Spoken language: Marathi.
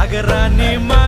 अगर मा